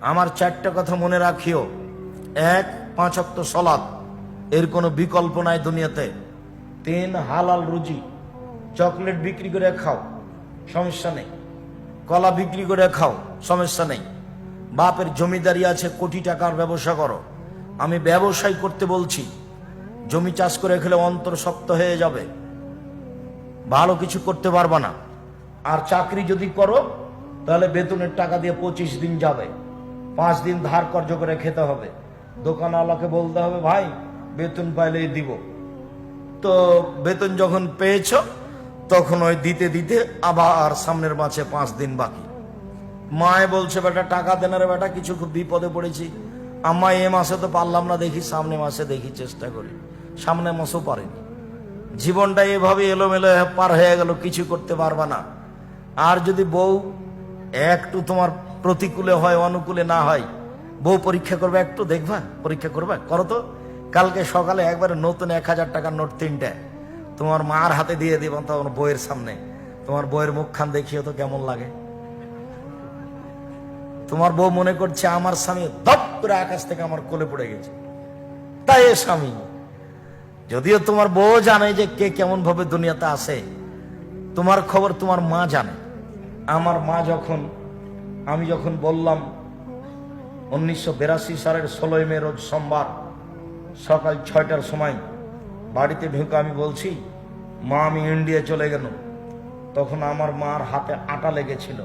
আমার চারটা কথা মনে রাখিও। এক, পাঁচ অক্ত সলাদ এর কোনো বিকল্প নাই দুনিয়াতে। তিন, হালাল রুজি। চকলেট বিক্রি করে খাও, সমস্যা নেই। কলা বিক্রি করে খাও, সমস্যা নেই। বাপের জমিদারি আছে, কোটি টাকার ব্যবসা করো। আমি ব্যবসায় করতে বলছি, জমি চাষ করে খেলে অন্তর শক্ত হয়ে যাবে। ভালো কিছু করতে পারবা না। আর চাকরি যদি করো, তাহলে বেতনের টাকা দিয়ে পঁচিশ দিন যাবে। পাঁচ দিন ধার কর্য করে খেতে হবে। দোকানওয়ালাকে বলতে হবে, ভাই, বেতন পাইলেই দিব। তো বেতন যখন পেয়েছ, তখন ওই দিতে দিতে আবার সামনের মাসে পাঁচ দিন বাকি। মায়ে বলছে, বেটা, টাকা দেন রে বেটা, কিছু খুব বিপদে পড়েছি। আম্মা, এ মাসে তো পারলাম না দেখি, সামনে মাসে দেখি, চেষ্টা করি। সামনে মাসও পারেনি। জীবনটা এভাবে এলোমেলো পার হয়ে গেল, কিছু করতে পারবা না। আর যদি বউ, একটু তোমার প্রতিকূলে হয়, অনুকূলে না হয়। বউ পরীক্ষা করবে, একটু দেখবা, পরীক্ষা করবে, করো তো। কালকে সকালে একবারে নতুন এক হাজার টাকার নোট তিনটে। তোমার মার হাতে দিয়ে দিবা তোমার বইয়ের সামনে। তোমার বইয়ের মুখখান দেখিও তো কেমন লাগে। তোমার বউ মনে করছে, আমার স্বামী দপ করে আকাশ থেকে আমার কোলে পড়ে গেছে। তাই এ স্বামী। যদিও তোমার বউ জানে যে কে কেমন ভাবে দুনিয়াতে আসে তোমার খবর তোমার মা জানে। আমার মা যখন আমি যখন বললাম, উনিশশো বিরাশি সালের ষোলোই মে রোজ সোমবার সকাল ছয়টার সময় বাড়িতে ঢুকে আমি বলছি, মা, আমি ইন্ডিয়া চলে গেল। তখন আমার মার হাতে আটা লেগেছিল।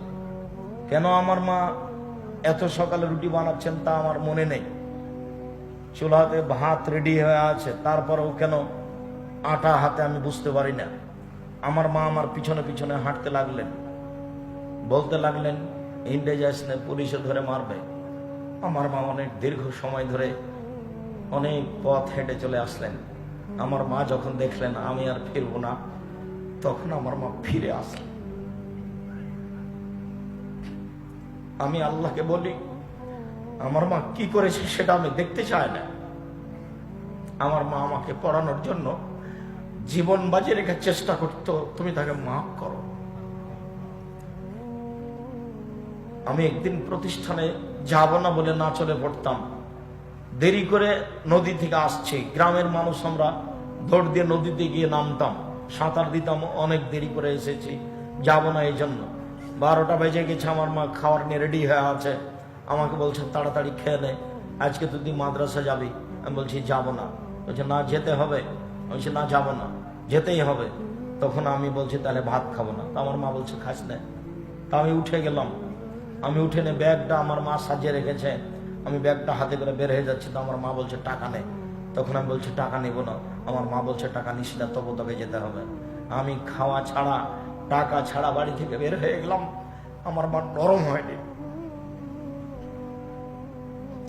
কেন আমার মা এত সকালে রুটি বানাচ্ছেন তা আমার মনে নেই। চুলাতে ভাত রেডি হয়ে আছে, তারপরেও কেন আটা হাতে আমি বুঝতে পারি না। আমার মা আমার পিছনে পিছনে হাঁটতে লাগলেন। বলতে লাগলেন ইন্ডিয়া যাস পুলিশে ধরে মারবে। আমার মা অনেক দীর্ঘ সময় ধরে অনেক পথ হেঁটে চলে আসলেন। আমার মা যখন দেখলেন আমি আর ফিরবো না, তখন আমার মা ফিরে আসলেন। আমি আল্লাহকে বলি, আমার মা কি করেছে সেটা আমি দেখতে চাই না। আমার মা আমাকে পড়ানোর জন্য জীবন বাজিয়ে রেখে চেষ্টা করতো, তুমি তাকে মাফ করো। আমি একদিন প্রতিষ্ঠানে যাব না বলে না চলে পড়তাম। দেরি করে নদী থেকে আসছি। গ্রামের মানুষ আমরা দৌড় দিয়ে নদীতে গিয়ে নামতাম। সাঁতার দিতাম, অনেক দেরি করে এসেছি। যাব না এই জন্য বারোটা বেজে গেছে, আমার মা খাওয়ার নিয়ে রেডি হয়ে আছে। আমাকে বলছে, তাড়াতাড়ি খেয়ে নে। আজকে তুই মাদ্রাসা যাবি। আমি বলছি, যাব না। বলছে, না, যেতে হবে। বলছি, না, যাব না। যেতেই হবে। তখন আমি বলছি, তাহলে ভাত খাব না। তা আমার মা বলছে, খাস না। তা আমি উঠে গেলাম। আমি উঠে নে ব্যাগটা আমার মা সাজিয়ে রেখেছে। আমি ব্যাগটা হাতে করে বের হয়ে যাচ্ছি, তো আমার মা বলছে, টাকা নেই তখন আমি বলছি, টাকা নেব না। আমার মা বলছে, টাকা নিস না তবু তোকে যেতে হবে। আমি খাওয়া ছাড়া, টাকা ছাড়া বাড়ি থেকে বের হয়ে গেলাম। আমার মা নরম হয়নি।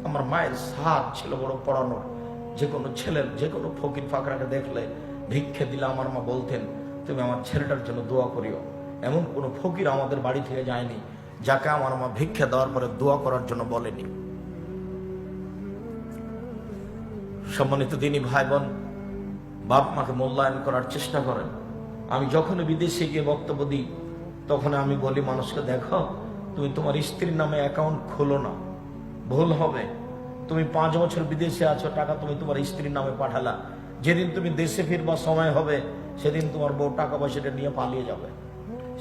আমার মায়ের সাথ ছিল বড় পড়ানোর যে কোনো ছেলের, যে কোনো ফকির ফাকরাকে দেখলে ভিক্ষে দিলে আমার মা বলতেন, তুমি আমার ছেলেটার জন্য দোয়া করিও। এমন কোনো ফকির আমাদের বাড়ি থেকে যায়নি। যাকে আমার মা ভিক্ষা দেওয়ার পরে দোয়া করার জন্য বলেনি। সম্মানিত দিনী ভাই বোন বাপ মাকে মূল্যায়ন করার চেষ্টা করেন। আমি যখন বিদেশে গিয়ে বক্তব্য দিই তখন আমি বলি, মানুষকে দেখো, তুমি তোমার স্ত্রীর নামে অ্যাকাউন্ট খোলো না। ভুল হবে। তুমি পাঁচ বছর বিদেশে আছো, টাকা তুমি তোমার স্ত্রীর নামে পাঠালা। যেদিন তুমি দেশে ফিরবার সময় হবে, সেদিন তোমার বউ টাকা পয়সাটা নিয়ে পালিয়ে যাবে।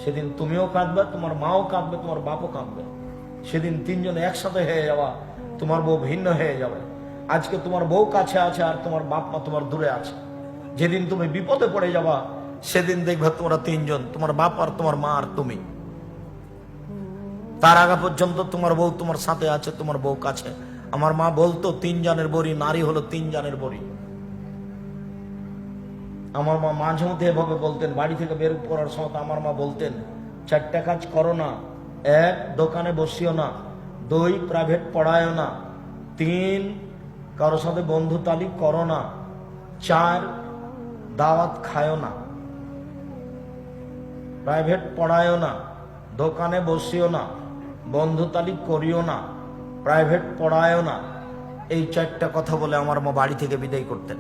সেদিন তুমিও কাঁদবে, তোমার মাও কাঁদবে, তোমার বাপও কাঁদবে। সেদিন তিনজন একসাথে হয়ে যাওয়া, তোমার বউ ভিন্ন হয়ে যাবে। আজকে তোমার বউ কাছে আছে আর তোমার বাপ মা তোমার দূরে আছে। যেদিন তুমি বিপদে পড়ে যাবা, সেদিন দেখবে তোমরা তিনজন, তোমার বাপ আর তোমার মা আর তুমি। তার আগে পর্যন্ত তোমার বউ তোমার সাথে আছে, তোমার বউ কাছে। আমার মা বলতো তিন জানের বড়ি, নারী হলো তিন জানের বড়ি। আমার মা মাঝে মধ্যে এভাবে বলতেন, বাড়ি থেকে বের করার সময় আমার মা বলতেন, চারটা কাজ করো না, এক, দোকানে বসিও না, দুই প্রাইভেট পড়ায়ও না, তিন কারোর সাথে বন্ধু তালিক করো না, চার, দাওয়াত খায়ও না প্রাইভেট পড়ায়ও না, দোকানে বসিও না, বন্ধু তালিক করিও না প্রাইভেট পড়ায়ও না। এই চারটা কথা বলে আমার মা বাড়ি থেকে বিদায় করতেন।